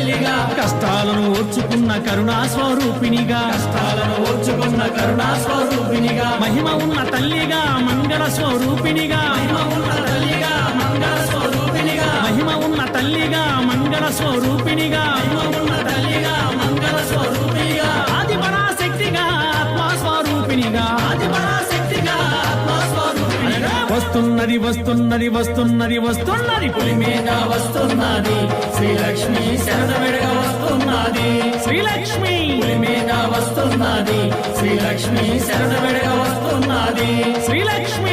తల్లిగా. కష్టాలను ఓర్చుకున్న కరుణా స్వరూపిణిగా. కష్టాలను ఓర్చుకున్న కరుణా స్వరూపినిగా మహిమ ఉన్న తల్లిగా మంగళ స్వరూపిణిగా. మహిమ ఉన్న తల్లిగా మంగళ స్వరూపినిగా మహిమ ఉన్న తల్లిగా మంగళ స్వరూపిణిగా. వస్తున్నది వస్తున్నది వస్తున్నది వస్తున్నది. పులి మీద వస్తున్నది. శ్రీలక్ష్మి శరణ వస్తున్నది. శ్రీలక్ష్మి పులి మీద వస్తున్నది. శ్రీలక్ష్మి శరణ వస్తున్నది. శ్రీలక్ష్మి